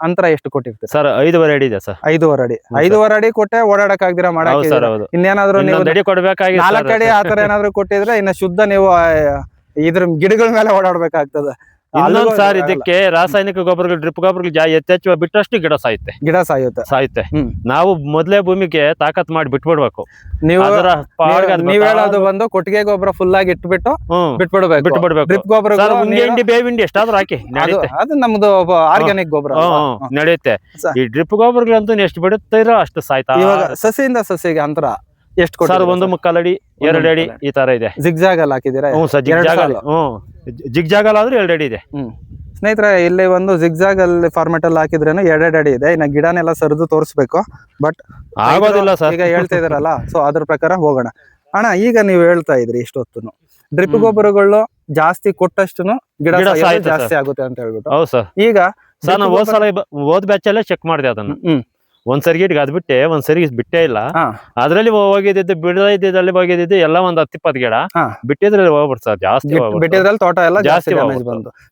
ಅಂತರ ಎಷ್ಟು ಕೊಟ್ಟಿರ್ತೀರಿ? ಸರ್ ಐದುವರೆ ಅಡಿ ಇದೆ ಸರ್. ಐದೂವರೆ ಅಡಿ. ಐದೂವರೆ ಅಡಿ ಕೊಟ್ಟೆ ಓಡಾಡಕ್ ಆಗ್ದಿರಾ ಹೌದು ಮಾಡಕ್ ಸರ್ ಹೌದು. ಇನ್ನೇನಾದ್ರೂ ನೀವು ಇನ್ನೊಂದು ಅಡಿ ಕೊಡ್ಬೇಕಾಗಿ ನಾಲ್ಕು ಅಡಿ ಆತರ ಏನಾದ್ರು ಕೊಟ್ಟಿದ್ರೆ ಇನ್ನ ಶುದ್ಧ ನೀವು ಇದ್ರ ಗಿಡಗಳ ಮೇಲೆ ಓಡಾಡ್ಬೇಕಾಗ್ತದೆ. ಇನ್ನೊಂದ್ ಸರ್ ಇದಕ್ಕೆ ರಾಸಾಯನಿಕ ಗೊಬ್ಬರಗಳು ಡ್ರಿಪ್ ಗೊಬ್ಬರಗಳು ಜಾ ಎತ್ತೆಚ್ಚುವ ಬಿಟ್ಟಷ್ಟು ಗಿಡ ಸಾಯುತ್ತೆ. ಗಿಡ ಸಾಯುತ್ತೆ. ಸಾಯುತ್ತೆ. ನಾವು ಮೊದಲೇ ಭೂಮಿಗೆ ತಾಕತ್ ಮಾಡಿ ಬಿಟ್ಬಿಡ್ಬೇಕು. ನೀವು ನೀವ್ ಹೇಳೋದು ಬಂದು ಕೊಟ್ಟಿಗೆ ಗೊಬ್ಬರ ಫುಲ್ ಆಗಿ ಇಟ್ಬಿಟ್ಟು ಬಿಟ್ಬಿಡ್ಬೇಕು. ಬಿಟ್ಬಿಡ್ಬೇಕು. ಡ್ರಿಪ್ ಗೊಬ್ಬರ ಹಿಂಡಿ ಬೇವಿಂಡಿ ಎಷ್ಟಾದ್ರೂ ಹಾಕಿ ಅದು ನಮ್ದು ಆರ್ಗ್ಯಾನಿಕ್ ಗೊಬ್ಬರ ನಡೆಯುತ್ತೆ. ಈ ಡ್ರಿಪ್ ಗೊಬ್ಬರಗಳಂತೂ ಎಷ್ಟು ಬಿಡುತ್ತೀರೋ ಅಷ್ಟು ಸಾಯ್ತಾ ಇವಾಗ ಸಸಿಯಿಂದ ಸಸಿಗೆ ಅಂತರ ಎಷ್ಟು ಸರ್ ಒಂದು ಮುಕ್ಕಾಲಡಿ ಎರಡು ಅಡಿ ಈ ತರ ಇದೆ. ಜಿಗ್ಜಾಗ್ ಅಲ್ಲಿ ಹಾಕಿದ್ದೀರಾ? ಹ್ಮ್ ಸರ್ ಜಿಗ್ ಎರಡು ಜಾಗ ಅಲ್ಲಿ ಹ್ಮ್ ಜಿಗ್ ಜಾಗಲ್ ಆದ್ರೆ ಎರಡು ಅಡಿ ಇದೆ. ಹ್ಮ್. ಸ್ನೇಹಿತರೆ ಇಲ್ಲಿ ಒಂದು ಜಿಗ್ಜಾಗ್ ಅಲ್ಲಿ ಫಾರ್ಮೆಟ್ ಅಲ್ಲಿ ಹಾಕಿದ್ರೇನು ಎರಡೆರಡು ಅಡಿ ಇದೆ. ಇನ್ನ ಗಿಡನೆಲ್ಲ ಸರಿದು ತೋರಿಸ್ಬೇಕು. ಬಟ್ ಆಗೋದಿಲ್ಲ ಸರ್. ಈಗ ಹೇಳ್ತಾ ಇದಾರಲ್ಲ ಸೊ ಅದ್ರ ಪ್ರಕಾರ ಹೋಗೋಣ. ಅಣ್ಣ ಈಗ ನೀವು ಹೇಳ್ತಾ ಇದ್ರಿ ಇಷ್ಟೊತ್ತುನು ಡ್ರಿಪ್ ಗೊಬ್ಬರಗಳು ಜಾಸ್ತಿ ಕೊಟ್ಟಷ್ಟು ಗಿಡ ಜಾಸ್ತಿ ಆಗುತ್ತೆ ಅಂತ ಹೇಳ್ಬಿಟ್ಟು. ಹೌದು ಸರ್. ಈಗ ಸರ್ ನಾವು drip ಹೋದ್ ಸಲ ಹೋದ್ ಬ್ಯಾಚ್ ಅಲ್ಲೇ ಚೆಕ್ ಮಾಡಿದೆ ಅದನ್ನ. ಹ್ಮ್. ಒಂದ್ ಸರಿಗೆ ಅದ್ ಬಿಟ್ಟೆ ಒಂದ್ ಸರಿ ಬಿಟ್ಟೇ ಇಲ್ಲ ಹಾ ಅದ್ರಲ್ಲಿ ಹೋಗಿದ್ದು ಬಿಡದ ಇದ್ದಿದ್ದಲ್ಲಿ ಹೋಗಿದ್ದು ಎಲ್ಲ ಒಂದ್ ಹತ್ತಿಪ್ಪತ್ ಗಿಡ ಹಾ. ಬಿಟ್ಟಿದ್ರಲ್ಲಿ ಹೋಗ್ಬಿಡ್ತು ಸರ್ ಜಾಸ್ತಿ ಬಿಟ್- ಹೋಗ್ಬಿಡ್ತು. ಬಿಟ್ಟಿದ್ರಲ್ಲಿ ತೋಟ ಎಲ್ಲ ಜಾಸ್ತಿ ಬಂದು ಡ್ಯಾಮೇಜ್ ಹೋಗ್ಬಿಡ್ತು. ಬಂತು